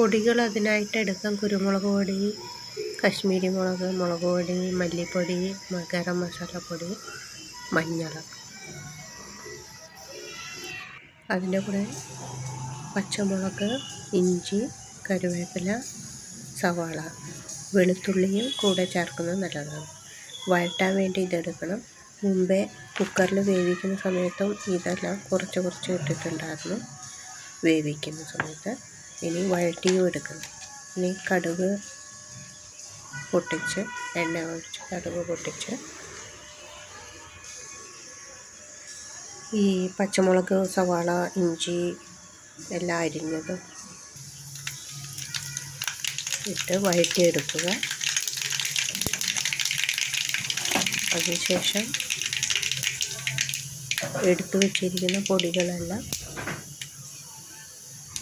പൊടികൾ അതിനായിട്ട് എടുക്കാം. കുരുമുളക് പൊടി കശ്മീരി മുളക് മുളക് പൊടി മല്ലിപ്പൊടി ഗരം മസാലപ്പൊടി മഞ്ഞൾ. അതിന്റെ കൂടെ പച്ചമുളക് ഇഞ്ചി കരുവേപ്പില സവാള വെളുത്തുള്ളിയും കൂടെ ചേർക്കുന്നത് നല്ലതാണ്. വഴറ്റാൻ വേണ്ടി ഇതെടുക്കണം. മുമ്പേ കുക്കറിൽ വേവിക്കുന്ന സമയത്തും ഇതെല്ലാം കുറച്ച് കുറച്ച് ഇട്ടിട്ടുണ്ടായിരുന്നു. വേവിക്കുന്ന സമയത്ത് ഇനി വഴറ്റിയും എടുക്കണം. ഇനി കടുക് പൊട്ടിച്ച് എണ്ണ ഒഴിച്ച് കടുക് പൊട്ടിച്ച്. ഈ പച്ചമുളക് സവാള ഇഞ്ചി എല്ലാം അരിഞ്ഞത് ഇട്ട് വഴറ്റിയെടുക്കുക. അതിനുശേഷം എടുത്തു വച്ചിരിക്കുന്ന പൊടികളെല്ലാം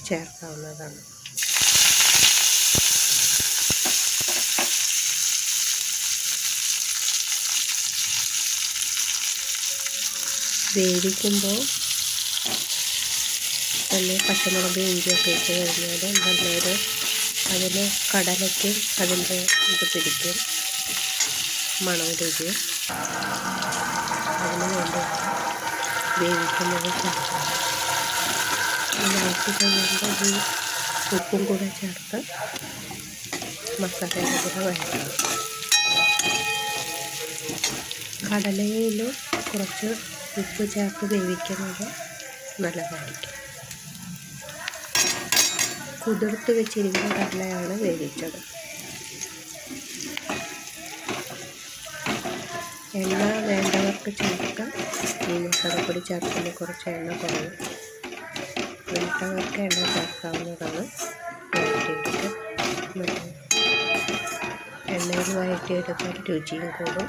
ചേർക്കാവുന്നതാണ്. വേവിക്കുമ്പോൾ തന്നെ പച്ചമുളക് ഇഞ്ചിയൊക്കെ ഇട്ട് കഴിഞ്ഞാൽ നല്ലൊരു അതിന് കടലയ്ക്കും അതിന്റെ ഇത് പിടിക്കും. മണവും രുചിയും അതിന് വേണ്ടി വേവിക്കുന്നത് ചേർക്കാം കഴിയുമ്പോൾ ഈ ഉപ്പും കൂടെ ചേർത്ത് മസാല കൂടെ വഴറ്റണം കടലയിൽ കുറച്ച് ഉപ്പ് ചേർത്ത് വേവിക്കുന്നത് നല്ലതായിരിക്കും. കുതിർത്ത് വെച്ചിരിക്കുന്ന കടലയാണ് വേവിച്ചത്. എണ്ണ വേണ്ടവർക്ക് ചേർക്കാം. ഈ മസാലപ്പൊടി ചേർക്കുമ്പോൾ കുറച്ച് എണ്ണ കുറയും. വേണ്ടവർക്ക് എണ്ണ ചേർക്കാവുന്നതാണ്. വഴറ്റിയെടുത്ത് എണ്ണയിൽ വഴറ്റിയെടുത്താൽ രുചിയും കൂടും.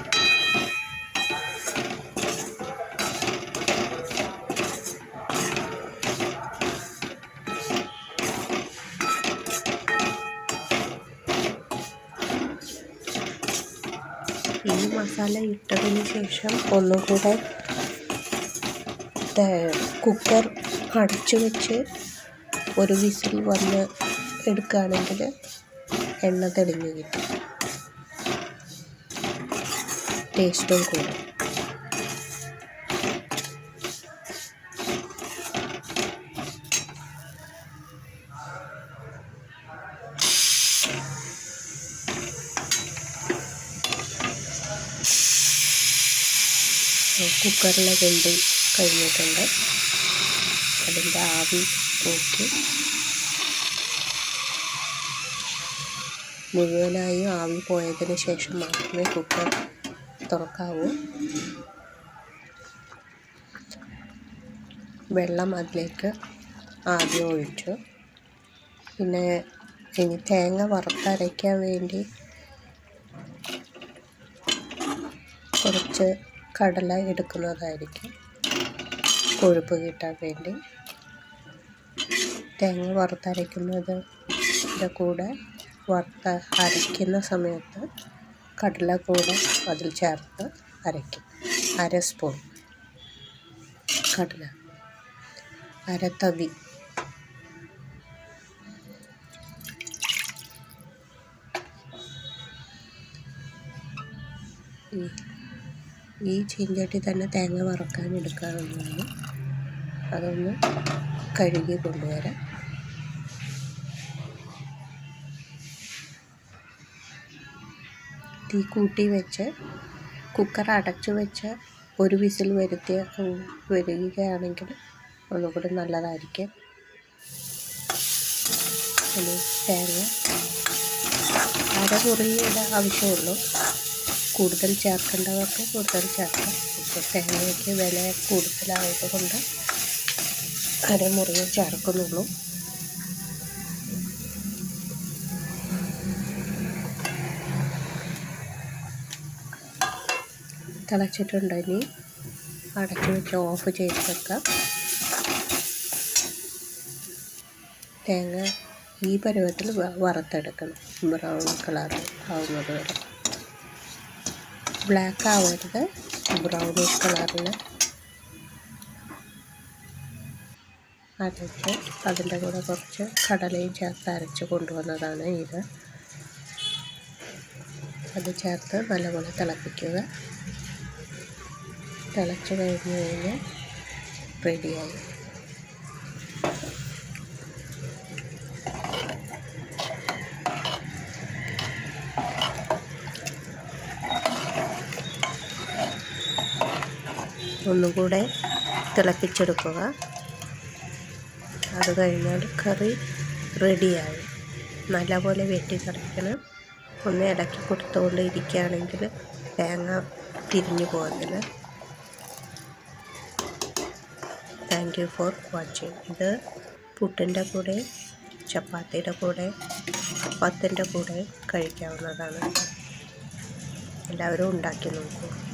ഈ മസാല ഇട്ടതിന് ശേഷം ഒന്നുകൂടെ കുക്കർ അടച്ചു വെച്ച് ഒരു വിസിൽ വന്ന് എടുക്കുകയാണെങ്കിൽ എണ്ണ തെളിഞ്ഞ് കിട്ടും. ടേസ്റ്റും കൂടും. കുക്കറിലെ വെന്ത് കഴിഞ്ഞിട്ടുണ്ട്. അതിന്റെ ആവി. പോക്കി മുഴുവനായും ആവി പോയതിന് ശേഷം മാത്രമേ കുക്കർ തുറക്കാവൂ. വെള്ളം അതിലേക്ക് ആദ്യം ഒഴിച്ചു. പിന്നെ ഇനി തേങ്ങ വറുത്തരയ്ക്കാൻ വേണ്ടി കുറച്ച് കടല എടുക്കുന്നതായിരിക്കും. കൊഴുപ്പ് കിട്ടാൻ വേണ്ടി. തേങ്ങ വറുത്തരയ്ക്കുന്നത് അതിന്റെ കൂടെ വറുത്ത അരയ്ക്കുന്ന സമയത്ത് കടല കൂടെ അതിൽ ചേർത്ത് അരയ്ക്കും. അര സ്പൂൺ കടല. അര തവി. ഈ ചീഞ്ചട്ടി തന്നെ തേങ്ങ വറക്കാൻ എടുക്കാവുന്നതാണ്. അതൊന്ന് കഴുകി കൊണ്ടുവരാം. തീ കൂട്ടി വെച്ച് കുക്കർ അടച്ചു വെച്ച് ഒരു വിസിൽ വരുത്തിയ വരികയാണെങ്കിൽ ഒന്നുകൂടി നല്ലതായിരിക്കും. ഇനി തേങ്ങ. അരമുറിയുടെ ആവശ്യമുള്ളൂ. കൂടുതൽ ചേർക്കേണ്ടവർക്ക് കൂടുതൽ ചേർക്കാം. ഇപ്പോൾ തേങ്ങയ്ക്ക് വില കൂടുതലായതുകൊണ്ട് അരമുറിയെ ചേർക്കുന്നുള്ളൂ. തിളച്ചിട്ടുണ്ടെങ്കിൽ അടച്ച് വെച്ച് ഓഫ് ചെയ്ത് വെക്കാം. തേങ്ങ ഈ പരുവത്തിൽ വറുത്തെടുക്കണം. ബ്രൗൺ കളർ ആവുന്നത് വരെ. ബ്ലാക്ക് ആവരുത്. ബ്രൗണിഷ് കളറിൽ അരച്ച് അതിന്റെ കൂടെ കുറച്ച് കടലയും ചേർത്ത് അരച്ച് കൊണ്ടുവന്നതാണ് ഇത്. അത് ചേർത്ത് നല്ലപോലെ തിളപ്പിക്കുക. തിളച്ച് കഴിഞ്ഞ് കഴിഞ്ഞാൽ റെഡിയായി. ഒന്നും കൂടെ തിളപ്പിച്ചെടുക്കുക. അത് കഴിഞ്ഞാൽ കറി റെഡിയായി. നല്ലപോലെ വെട്ടി കറിക്കണം. ഒന്ന് ഇളക്കി കൊടുത്തുകൊണ്ട് ഇരിക്കുകയാണെങ്കിൽ തേങ്ങ തിരിഞ്ഞു പോകത്തില്ല താങ്ക് യു ഫോർ വാച്ചിങ് ഇത് പുട്ടിന്റെ കൂടെ ചപ്പാത്തിയുടെ കൂടെ അപ്പത്തിന്റെ കൂടെ കഴിക്കാവുന്നതാണ്. എല്ലാവരും ഉണ്ടാക്കി നോക്കൂ.